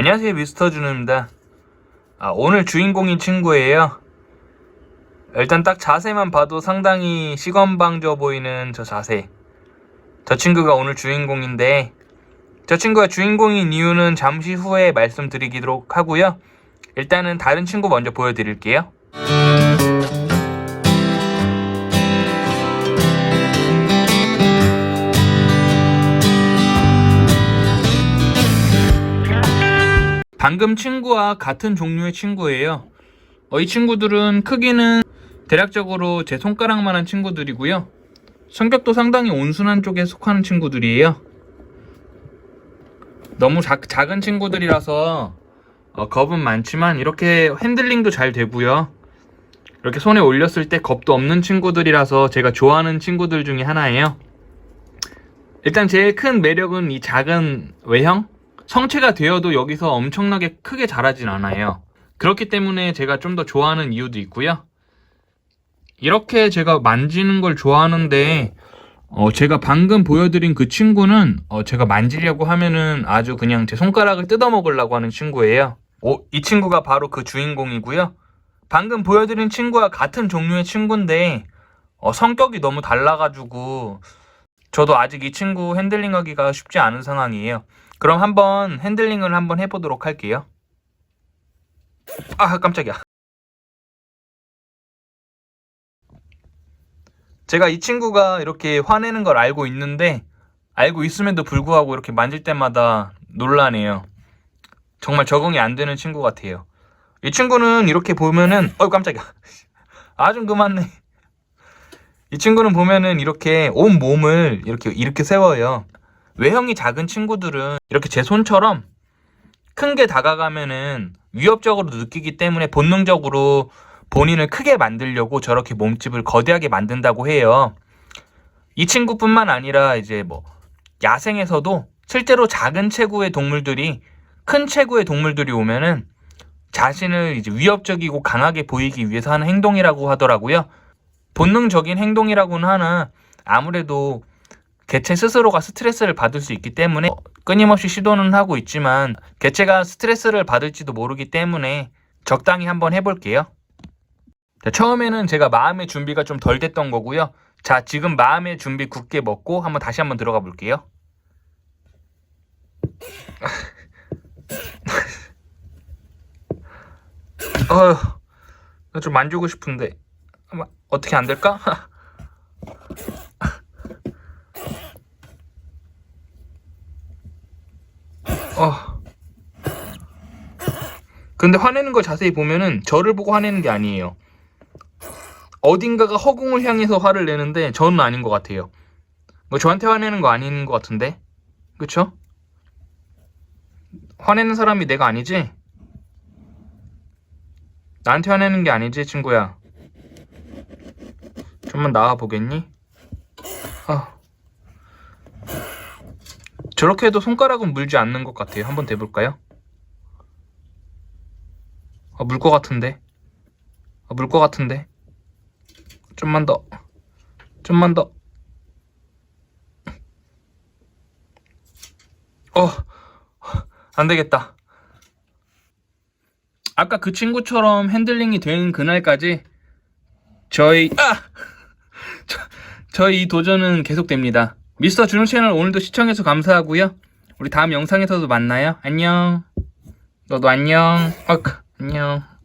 안녕하세요 미스터 준우입니다. 아, 오늘 주인공인 친구예요. 일단 딱 자세만 봐도 상당히 시건방져 보이는 저 자세. 저 친구가 오늘 주인공인데 저 친구가 주인공인 이유는 잠시 후에 말씀드리도록 하고요. 일단은 다른 친구 먼저 보여드릴게요 방금 친구와 같은 종류의 친구예요. 어, 이 친구들은 크기는 대략적으로 제 손가락만한 친구들이고요. 성격도 상당히 온순한 쪽에 속하는 친구들이에요. 너무 작, 작은 친구들이라서 어, 겁은 많지만 이렇게 핸들링도 잘 되고요. 이렇게 손에 올렸을 때 겁도 없는 친구들이라서 제가 좋아하는 친구들 중에 하나예요. 일단 제일 큰 매력은 이 작은 외형? 성체가 되어도 여기서 엄청나게 크게 자라진 않아요. 그렇기 때문에 제가 좀 더 좋아하는 이유도 있고요. 이렇게 제가 만지는 걸 좋아하는데 어, 제가 방금 보여드린 그 친구는 어, 제가 만지려고 하면은 아주 그냥 제 손가락을 뜯어먹으려고 하는 친구예요. 오, 이 친구가 바로 그 주인공이고요. 방금 보여드린 친구와 같은 종류의 친구인데 어, 성격이 너무 달라가지고 저도 아직 이 친구 핸들링하기가 쉽지 않은 상황이에요. 그럼 한번 핸들링을 한번 해보도록 할게요. 아, 깜짝이야. 제가 이 친구가 이렇게 화내는 걸 알고 있는데, 알고 있음에도 불구하고 이렇게 만질 때마다 놀라네요. 정말 적응이 안 되는 친구 같아요. 이 친구는 이렇게 보면은, 어이 깜짝이야. 아, 좀 그만해. 이 친구는 보면은 이렇게 온 몸을 이렇게, 이렇게 세워요. 외형이 작은 친구들은 이렇게 제 손처럼 큰 게 다가가면은 위협적으로 느끼기 때문에 본능적으로 본인을 크게 만들려고 저렇게 몸집을 거대하게 만든다고 해요. 이 친구뿐만 아니라 이제 뭐 야생에서도 실제로 작은 체구의 동물들이 큰 체구의 동물들이 오면은 자신을 이제 위협적이고 강하게 보이기 위해서 하는 행동이라고 하더라고요. 본능적인 행동이라고는 하나 아무래도 개체 스스로가 스트레스를 받을 수 있기 때문에 끊임없이 시도는 하고 있지만 개체가 스트레스를 받을지도 모르기 때문에 적당히 한번 해볼게요. 자, 처음에는 제가 마음의 준비가 좀 덜 됐던 거고요. 자, 지금 마음의 준비 굳게 먹고 한번 다시 한번 들어가 볼게요. 어휴, 나 좀 만지고 싶은데 어떻게 안 될까? 어. 근데 화내는 걸 자세히 보면은 저를 보고 화내는 게 아니에요. 어딘가가 허공을 향해서 화를 내는데 저는 아닌 것 같아요. 뭐 저한테 화내는 거 아닌 것 같은데, 그쵸? 화내는 사람이 내가 아니지? 나한테 화내는 게 아니지, 친구야. 좀만 나와 보겠니? 아. 저렇게 해도 손가락은 물지 않는 것 같아요. 한번 대볼까요? 아, 물 것 같은데. 아, 물 것 같은데. 좀만 더. 좀만 더. 어, 안 되겠다. 아까 그 친구처럼 핸들링이 된 그날까지 저희, 아! 저, 저희 이 도전은 계속됩니다. 미스터 준우 채널 오늘도 시청해서 감사하고요. 우리 다음 영상에서도 만나요. 안녕. 너도 안녕. 어, 안녕.